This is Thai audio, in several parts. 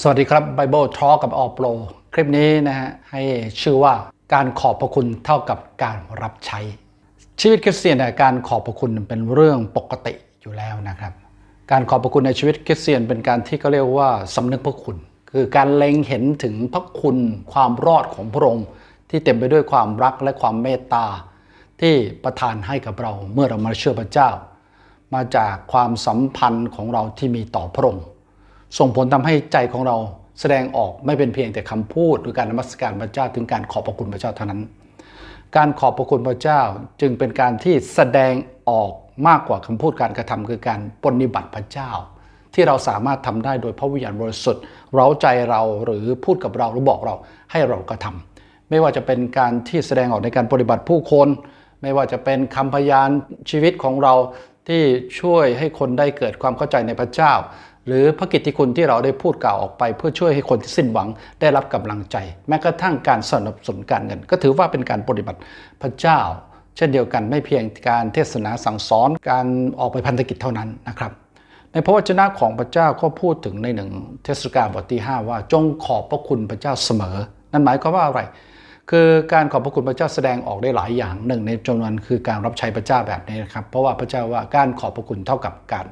สวัสดีครับ Bible Talk กับออโปรคลิปนี้นะฮะให้ชื่อว่าการขอบพระคุณเท่ากับการรับใช้ ชีวิตคริสเตียนการขอบพระคุณเป็นเรื่องปกติอยู่แล้วนะครับ การขอบพระคุณในชีวิตคริสเตียนเป็นการที่เขาเรียกว่าสำนึกพระคุณ คือการเล็งเห็นถึงพระคุณความรอดของพระองค์ที่เต็มไปด้วยความรักและความเมตตา ที่ประทานให้กับเราเมื่อเรามาเชื่อพระเจ้า มาจากความสัมพันธ์ของเราที่มีต่อพระองค์ ส่งผลทำให้ใจของเราแสดงออกไม่เป็นเพียงแต่คำพูดหรือการนมัสการพระเจ้าถึงการขอบพระคุณพระเจ้าเท่านั้น การขอบพระคุณพระเจ้าจึงเป็นการที่แสดงออกมากกว่าคำพูดการกระทำคือการปฏิบัติพระเจ้า ที่เราสามารถทำได้โดยพระวิญญาณบริสุทธิ์เร้าใจเราหรือพูดกับเราหรือบอกเราให้เรากระทำไม่ว่าจะเป็นการที่แสดงออกในการปฏิบัติผู้คน ไม่ว่าจะเป็นคำพยานชีวิตของเราที่ช่วยให้คนได้เกิดความเข้าใจในพระเจ้า หรือพระกิตติคุณที่เราได้พูดกล่าวออกไป เพื่อช่วยให้คนที่สิ้นหวังได้รับกำลังใจ แม้กระทั่งการสนับสนุนการเงิน ก็ถือว่าเป็นการปฏิบัติพระเจ้า เช่นเดียวกันไม่เพียงการเทศนาสั่งสอนการออกไปพันธกิจเท่านั้นนะครับ ในพระวจนะของพระเจ้าก็พูดถึงในหนึ่งเทศกาลบทที่ 5 ว่าจงขอบพระคุณพระเจ้าเสมอ นั่นหมายความว่าอะไรคือการขอบพระคุณพระเจ้าแสดงออกได้หลายอย่างหนึ่งในจำนวนคือการรับใช้พระเจ้าแบบนี้นะครับ เพราะว่าพระเจ้าว่าการขอบพระคุณเท่ากับการ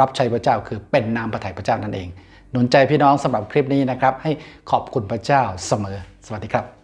รับใช้พระเจ้าคือเป็นนามพระทัยพระเจ้านั่นเอง หนุนใจพี่น้องสำหรับคลิปนี้นะครับ ให้ขอบคุณพระเจ้าเสมอ สวัสดีครับ